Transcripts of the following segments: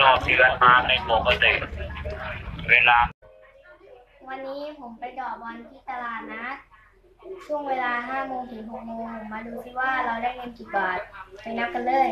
รอบเดือนมาในปกติเวลา วันนี้ผมไปเดอกบอลที่ตลาดนัดช่วงเวลา5โมงถึง6โมงมาดูซิว่าเราได้เงินกี่บาท ไปนับกันเลย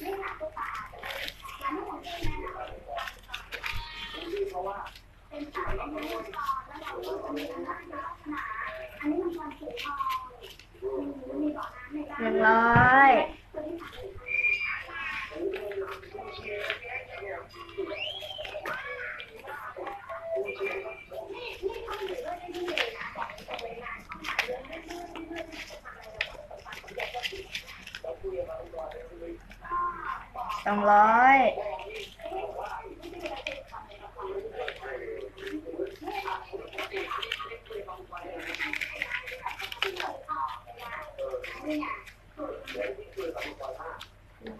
หนึ่งร้อยสองร้อยสาม ร้อยสี่ร้อย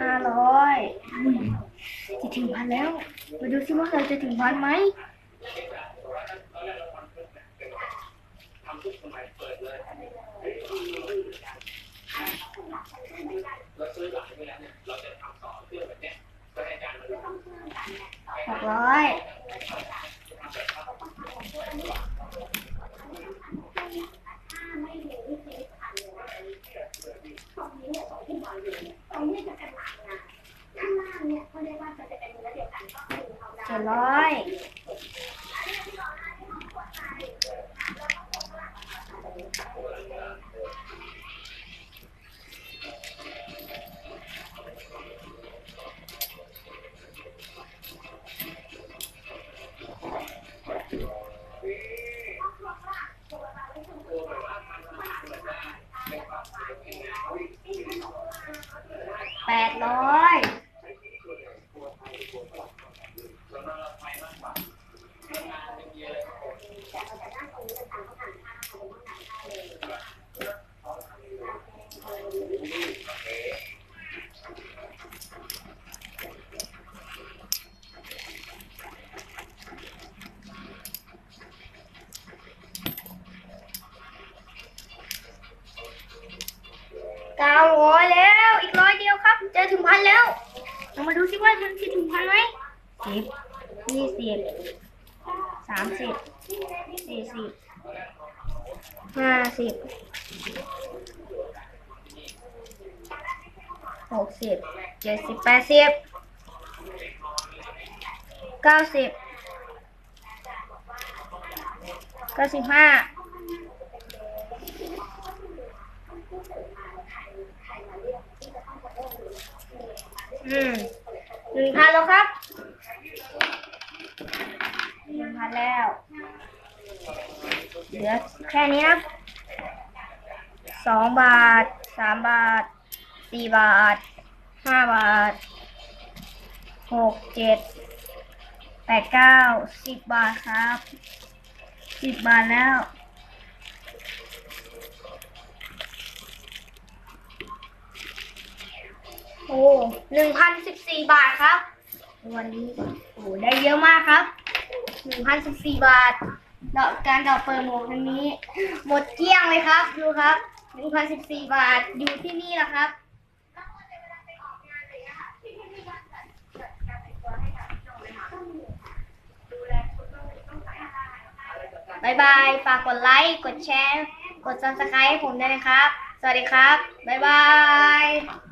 ห้าร้อยจะ ถึงพันแล้ว มาดูซิว่าเราจะถึงพันไหมหกร้อย จ็ดร้อยแปดร้อยเก้าร้อ ยแล้วอีกร้อยเดียวครับจะถึงพันแล้วเรามาดูซิว่ามันจะถึงพันไหมสิบยี่สิบสามสิบสี่สิบห้าสิบหกสิบเจ็ดสิบแปดสิบเก้าสิบเก้าสิบห้า อืมหนึ่งพันแล้วครับหนึ่งพันแล้ว เหลือแค่นี้ครับสองบาทสามบาทสี่บาทห้าบาทหกเจ็ดแปดเก้าสิบบาทครับสิบบาทแล้ว โอ้ หนึ่งพันสิบสี่บาทครับ วันนี้โอ้ได้เยอะมากครับหนึ่งพันสิบสี่บาทดอกการดอกเปิดหมวกครั้งนี้ หมดเกลี้ยงเลยครับ ดูครับหนึ่งพันสิบสี่บาทอยู่ที่นี่แหละครับบายบาย ฝากกดไลค์ กดแชร์ กด subscribe ให้ผมด้วยนะครับ สวัสดีครับ บ๊ายบาย